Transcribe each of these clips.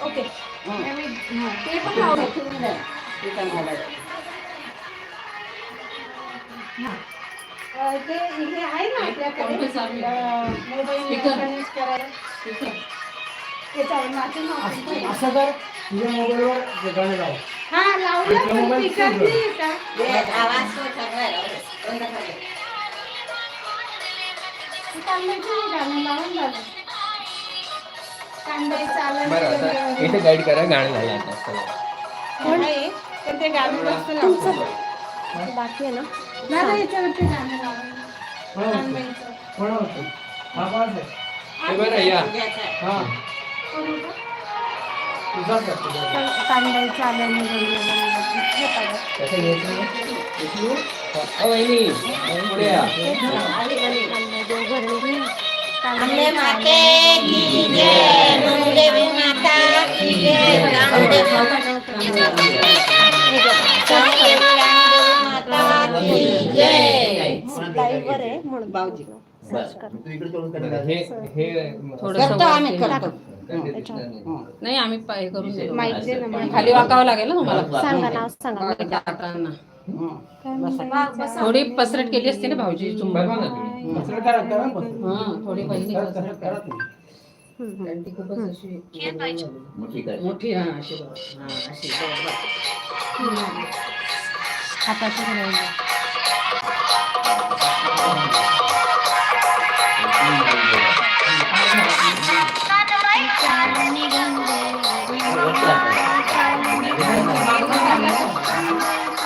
Okay ते पण ते हे आहे ना आपल्याकडे मोबाईल माझं नाव असं कर तुझ्या मोबाईलवर गाणं लाव हा लावलं बरं इथे गाईड करा गाणं झालं आता. बाकी आहे ना? दादा याच्यावरती गाणं लावून म्हणा कांद्याचं. म्हणा होतं. हा पास आहे हे बरं या. हा. करू का? तुझा कर तुझा कांदा चालून कसं घ्यायचं माते की जय माता की जय रामदेव माता की जय आहे म्हणून भाऊजी. हे हे नाही आम्ही करून. माहीत. खाली वाकावं लागेल ना तुम्हाला सांगा नाव सांगा. थोडी पसरट केली असते ना भाऊजी बघा ना तुम्ही. कसरत करा करा. हा थोडी पहिली पसरट करा करा तुम्ही. कारण ती खूपच अशी मोठी हा अशी. हा अशी बघा. हाताची बनवली. हळूहळू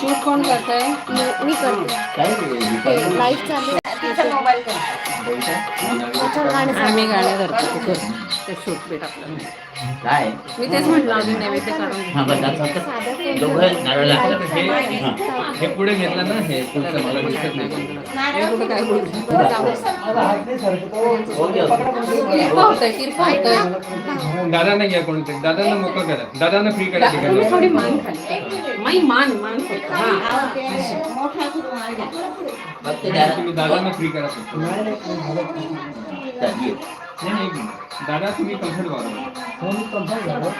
शूट कोण करतंय? मी- मी करते. लाईव्ह चालू आहे. आम्ही गाणे तिथं. ते काय? मी तेच म्हटलं आम्ही नैवेद्य काढून हा. बस आता दोघं नारळ हे हे पुढे घेतलं ना हे पुढचं मला दिसत नाही. हे कुठं काय बोलतो. किरपा होतंय किरपा होतंय. दादांना घ्या कोणते. दादांना मोकळं करा. दादांना फ्री करा तुम्ही थोडी तिकडे मान खाली. माई मान मान फक्त हा. फक्त दादा तुम्ही दादांना फ्री करा. नाही, नाही. दादा तुम्ही कम्फर्ट कन्फर्म झालं.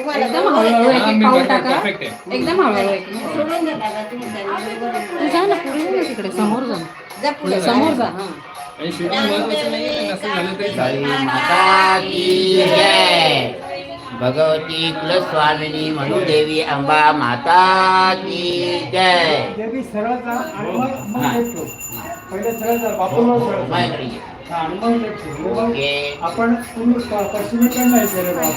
एकदम हळूहळू एक हा, एक मी पाऊल टाका. आहे एकदम हळूहळू एक एक. तू जा ना पुढे जा ना तिकडे. समोर जा. पुढे. जा. समोर जा हा. आणि शूटिंग महत्वाचं नाही पण असं झालं तरी काळी चालेल माता की जय. भगवती कुलस्वामिनी मनुदेवी अंबा माता की जय. देवी सरळ जा आणि मग मग लेफ्ट. पहिले सरळ सरळ. हा, लेफ्ट. मग ओके आपण तुम्ही रे बाबा.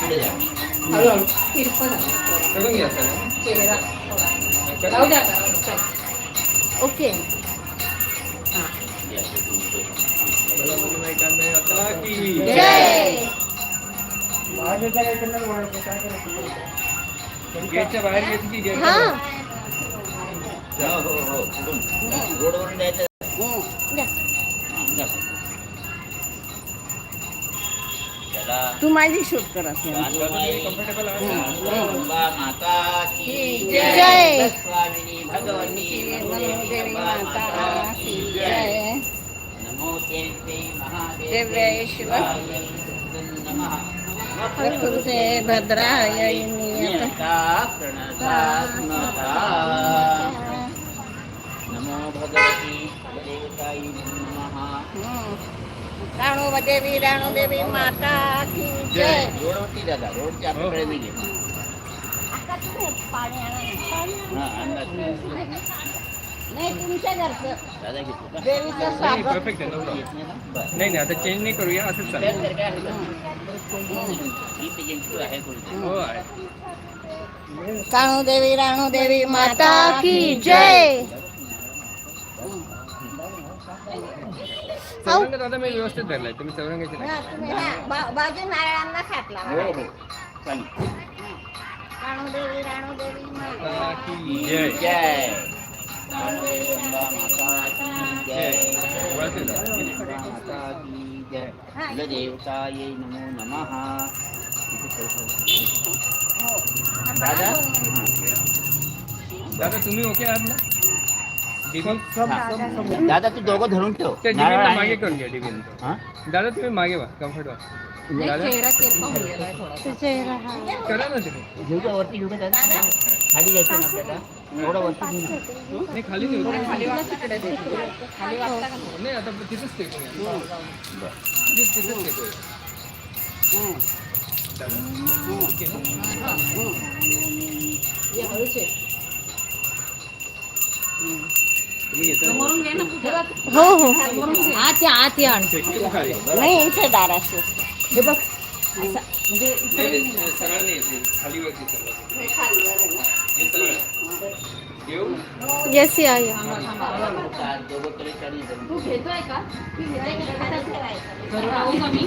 पुढे जा. किरपा झालं करून घ्या सर चेहरा. जाऊ द्या. ओके. महादेवच्या काय करणार? गेटच्या बाहेर गेट की गेट हा हो हो. रोडवरून तू माझी शूट करा माता की जय. जय. स्वामिनी भगवती मनुदेवी माता की जय. नमो देव्यै महादेव्यै शिवाय नमः तुझे भद्राय नियता प्रणता राणू देवी राणू देवी माता की जय. रोडवरती दादा रोडच्या आपल्याकडे मी नाही तुमच्या घरचं देवीचं स्वागत नाही नाही आता चेंज नाही करूया असंच चालेल राणू देवी राणू देवी माता की जय चौरंग दादा मी व्यवस्थित धरलाय. तुम्ही चौरंगाची नाही. हा, हा, बाजू नारळांना खात हो लावा हो. चालेल. राणूदेवी राणूदेवी माता. माता की जय. जय. जगदंबा माता की जय. जगदंबा माता की जय. कुलदेवतायै नमो नमः. दादा? दादा तुम्ही ओके आहात ना? दिदी. दादा तू दोघं धरून ठेव. त्या नारळ आणि- मागे करून घ्या हा? दादा तुम्ही मागे व्हा कम्फर्ट व्हा दादा? करा ना तुम्ही. घेऊ का वरती घेऊ का दादा? खाली जायचं ना आपल्याला? थोडं वरती घेऊ ना. नाही खाली नाही आता तिथेच टेकूया तिथेच टेकूया हो हो आते आते नाही इथे दार असतो हे बघ म्हणजे येस या या तू घेतोय का मी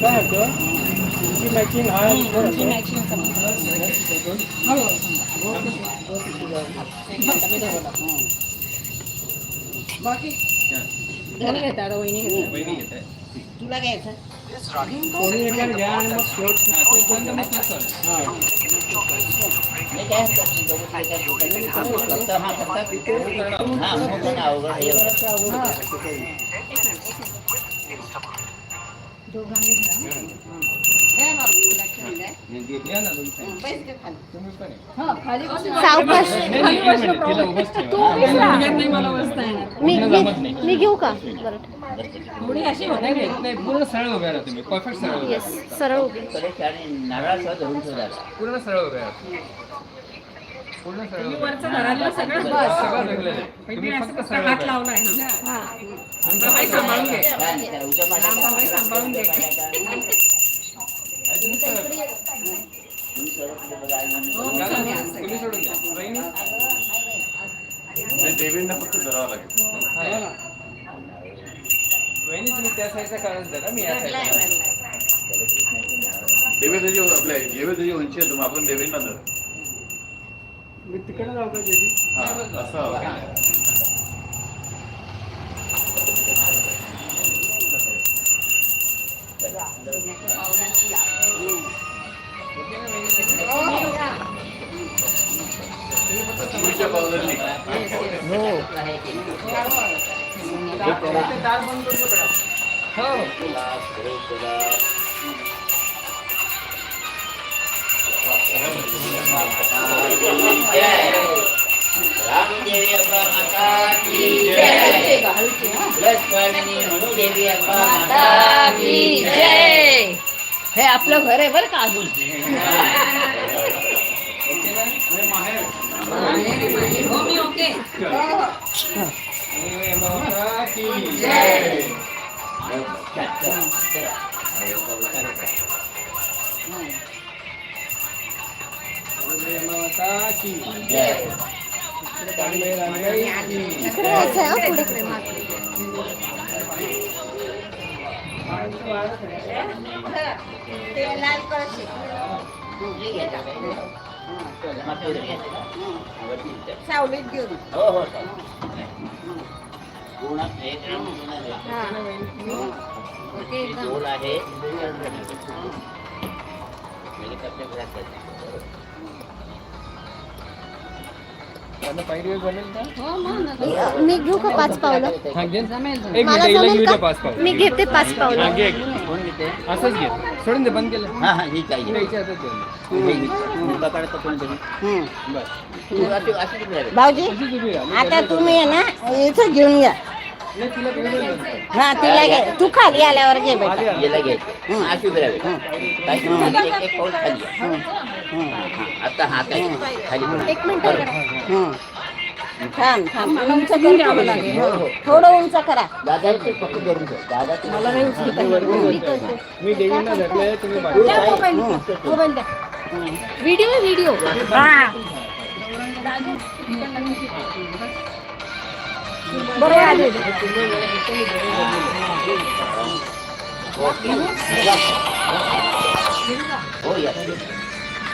काय होतं तुमची मॅचिंग हा बरं. वहिनी घेत आहे. तुला घ्यायचं कोणी एकाने घ्या आणि मग शेवट सावकाश. मी मी. मी घेऊ का? पूर्ण सरळ उभ्या राहा तुम्ही. परफेक्ट सरळ उभ्या येस राहा. सरळ उभी. नारळासह धरून. पूर्ण सरळ उभ्या राहा. पूर्ण सरळ उभ्या राहा. सगळं जगलेलं आहे. तुम्ही फक्त सरळ उभ्या राहा. हा. त्याला तुम्ही सरळ. तुम्ही सर्व पुढे बघा, आई म्हणून. दादा, तुम्ही सोडून द्या. वहिनी? हा. वहिनी तुम्ही त्या साईडच्या काळात धरा मी या साईडला देवेंद्रजी आपल्या देवेंद्रजी उंची आहे तुम्ही आपण देवेंद्र. मी तिकडे जाऊ का हा असं रामदेवी अप्पा माता की जय लक्ष्मणी मनुदेवी अप्पा माता की जय हे आपलं घर आहे बरं का अजून आणि माता की जय. आणि माता की जय चांगले रांगाई की इकडे यायचं आहे, हं, पुढे इथं. सावलीत घेऊन हो गोल आहे. बनेल का मी घेऊ का पाच पावलं? हा घे. एक मला मिनिट हिला जमेल घेऊ? दे पाच पाव मी घेते पाच पावलं. हा घे कोण घेते असंच घे. सोडून दे बंद केलं. हा हा ही. हे. मुलगा काढतो कोणतरी तू अशी अशी किती राहिली? भाऊजी अशीच उभी राहा. मी आता तुम्ही आहे ना इथं घेऊन ये. हा तिला घे. तू खाली आल्यावर घे बेटा. याला घे. अशी उभी राहावी काय की एक एक पाऊल खाली आहे. हा, आता खाली एक मिनिट. हं. थांब थांब. उंच हो, हो. थोडं उंच करा. दादा ते पक्क धरून ठेव दादा ते- मी देवींना धरलंय तुम्ही बाजूला. पुढे काय? मोबाईल. द्या. Video video. हो. या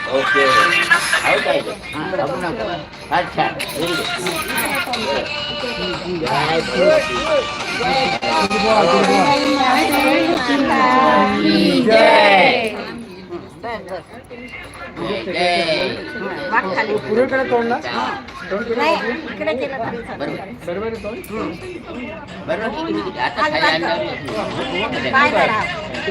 ओके हो काय ते? हा, दाबून नका. हा, छान व्हेरी गुड काय जय जय वाट खाली पुढेकडे तोंडला नाही इकडे केलं तरी चालेल. बरोबर बरोबर आहे तोंड बरोबर किती किती आता खाली आणल्यावर पाय धरा. तू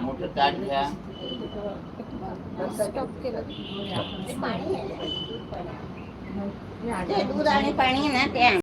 मोठं ताट घ्या. दूध आणि पाणी ना ते